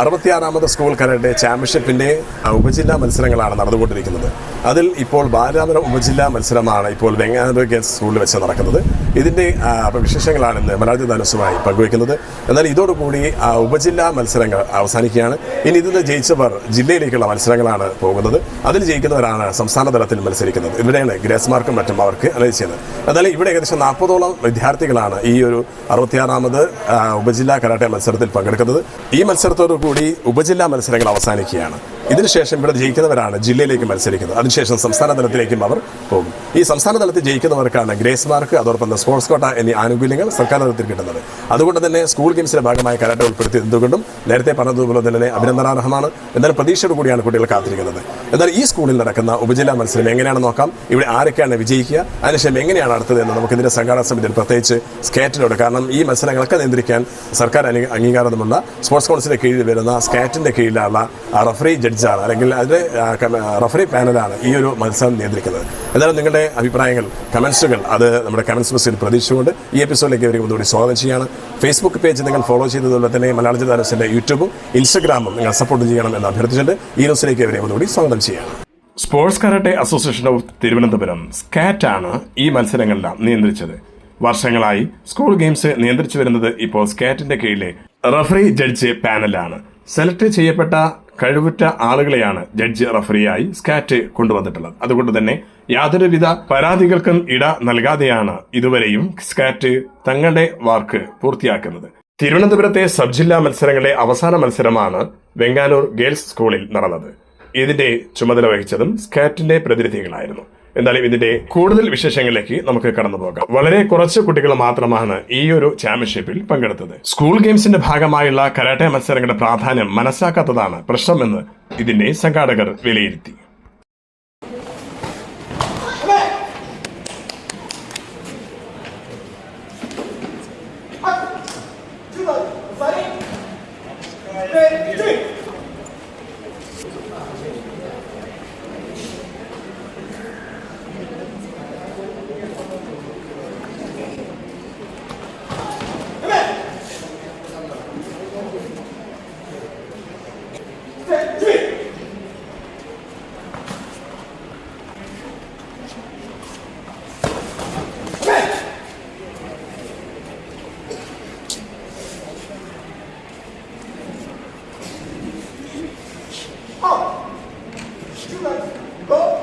അറുപത്തിയാറാമത് school karate ചാമ്പ്യൻഷിപ്പിന്റെ ഉപജില്ലാ മത്സരങ്ങളാണ് നടന്നുകൊണ്ടിരിക്കുന്നത്. അതിൽ ഇപ്പോൾ ബാലാപുരം ഉപജില്ലാ മത്സരമാണ് ഇപ്പോൾ വെങ്ങാനൂർ ഗേൾസ് സ്കൂളിൽ വെച്ച് നടക്കുന്നത്. ഇതിന്റെ വിശേഷങ്ങളാണ് ഇന്ന് മലയാളി ധനുസുമായി പങ്കുവയ്ക്കുന്നത്. എന്നാൽ ഇതോടുകൂടി ഉപജില്ലാ മത്സരങ്ങൾ അവസാനിക്കുകയാണ്. ഇനി ഇതിൽ ജയിച്ചവർ ജില്ലയിലേക്കുള്ള മത്സരങ്ങളാണ് പോകുന്നത്. അതിൽ ജയിക്കുന്നവരാണ് സംസ്ഥാന തലത്തിൽ മത്സരിക്കുന്നത്. ഇവിടെയാണ് ഗ്രേസ് മാർക്കും മറ്റും അവർക്ക് അനുവദിച്ചത് എന്നാൽ ഇവിടെ ഏകദേശം നാൽപ്പതോളം വിദ്യാർത്ഥികളാണ് ഈ ഒരു അറുപത്തിയാറാമത് ഉപജില്ലാ കരാട്ടെ മത്സരത്തിൽ പങ്കെടുക്കുന്നത്. ഈ മത്സരത്തോടു കൂടി ഉപജില്ലാ മത്സരങ്ങൾ അവസാനിക്കുകയാണ്. ഇതിനുശേഷം ഇവിടെ ജയിക്കുന്നവരാണ് ജില്ലയിലേക്ക് മത്സരിക്കുന്നത്. അതിനുശേഷം സംസ്ഥാന തലത്തിലേക്കും അവർ പോകും. ഈ സംസ്ഥാന തലത്തിൽ ജയിക്കുന്നവർക്കാണ് ഗ്രേസ് മാർക്ക് അതോടൊപ്പം തന്നെ സ്പോർട്സ് കോട്ട എന്നീ ആനുകൂല്യങ്ങൾ സർക്കാർ തലത്തിൽ കിട്ടുന്നത്. അതുകൊണ്ട് തന്നെ സ്കൂൾ ഗെയിംസിന്റെ ഭാഗമായി കരാട്ട ഉൾപ്പെടുത്തി എന്തുകൊണ്ടും നേരത്തെ പറഞ്ഞതുപോലെ തന്നെ അഭിനന്ദനാർഹമാണ് എന്നാലും പ്രതീക്ഷയോട് കൂടിയാണ് കുട്ടികൾ കാത്തിരിക്കുന്നത്. എന്നാൽ ഈ സ്കൂളിൽ നടക്കുന്ന ഉപജില്ലാ മത്സരം എങ്ങനെയാണ് നോക്കാം. ഇവിടെ ആരൊക്കെയാണ് വിജയിക്കുക? അതിനുശേഷം എങ്ങനെയാണ് അടുത്തത് എന്ന് നമുക്ക് ഇതിന്റെ സംഘാടന സമിതിയിൽ പ്രത്യേകിച്ച് സ്കാറ്റിനോട് കാരണം ഈ മത്സരങ്ങളൊക്കെ നിയന്ത്രിക്കാൻ സർക്കാർ അംഗീകാരമുള്ള സ്പോർട്സ് കൗൺസിലിന്റെ കീഴിൽ വരുന്ന സ്കാറ്റിന്റെ കീഴിലുള്ള റഫറി റഫറി ജഡ്ജാണ് അല്ലെങ്കിൽ അതിന്റെ റഫറി പാനലാണ് ഈ ഒരു മത്സരം നിയന്ത്രിക്കുന്നത്. എന്തായാലും നിങ്ങളുടെ അഭിപ്രായങ്ങൾ കമൻസുകൾ അത് നമ്മുടെ കമൻസ് ബസ്സിൽ പ്രതീക്ഷിച്ചുകൊണ്ട് ഈ എപ്പിസോഡിലേക്ക് ഇവരെ ഒന്നുകൂടി സ്വാഗതം ചെയ്യാണ് ഫേസ്ബുക്ക് പേജ് നിങ്ങൾ ഫോളോ ചെയ്തതുപോലെ തന്നെ മലയാള ജില്ലാസിന്റെ യൂട്യൂബും ഇൻസ്റ്റഗ്രാമും നിങ്ങൾ സപ്പോർട്ട് ചെയ്യണം എന്ന് അഭ്യർത്ഥിച്ചിട്ട് ഈ ന്യൂസിലേക്ക് ഇവരെ ഒന്നുകൂടി സ്വാഗതം ചെയ്യണം sports karate association of Thiruvananthapuram സ്കാറ്റാണ് ഈ മത്സരങ്ങളെല്ലാം നിയന്ത്രിച്ചത്. വർഷങ്ങളായി സ്കൂൾ ഗെയിംസ് നിയന്ത്രിച്ചു വരുന്നത് ഇപ്പോൾ സ്കാറ്റിന്റെ കീഴിലെ റഫറി ജഡ്ജ് പാനലാണ് സെലക്ട് ചെയ്യപ്പെട്ട കഴിവുറ്റ ആളുകളെയാണ് ജഡ്ജ് റഫറിയായി സ്കാറ്റ് കൊണ്ടുവന്നിട്ടുള്ളത്. അതുകൊണ്ട് തന്നെ യാതൊരുവിധ പരാതികൾക്കും ഇട നൽകാതെയാണ് ഇതുവരെയും സ്കാറ്റ് തങ്ങളുടെ വാർക്ക് പൂർത്തിയാക്കുന്നത്. തിരുവനന്തപുരത്തെ സബ് ജില്ലാ മത്സരങ്ങളുടെ അവസാന മത്സരമാണ് വെങ്ങാനൂർ ഗേൾസ് സ്കൂളിൽ നടന്നത്. ഇതിന്റെ ചുമതല വഹിച്ചതും സ്കാറ്റിന്റെ പ്രതിനിധികളായിരുന്നു. എന്തായാലും ഇതിന്റെ കൂടുതൽ വിശേഷങ്ങളിലേക്ക് നമുക്ക് കടന്നു പോകാം. വളരെ കുറച്ച് കുട്ടികൾ മാത്രമാണ് ഈ ഒരു ചാമ്പ്യൻഷിപ്പിൽ പങ്കെടുത്തത്. സ്കൂൾ ഗെയിംസിന്റെ ഭാഗമായുള്ള കരാട്ടെ മത്സരങ്ങളുടെ പ്രാധാന്യം മനസ്സിലാക്കാത്തതാണ് പ്രശ്നമെന്ന് ഇതിന്റെ സംഘാടകർ വിലയിരുത്തി. 네, Esquina, bom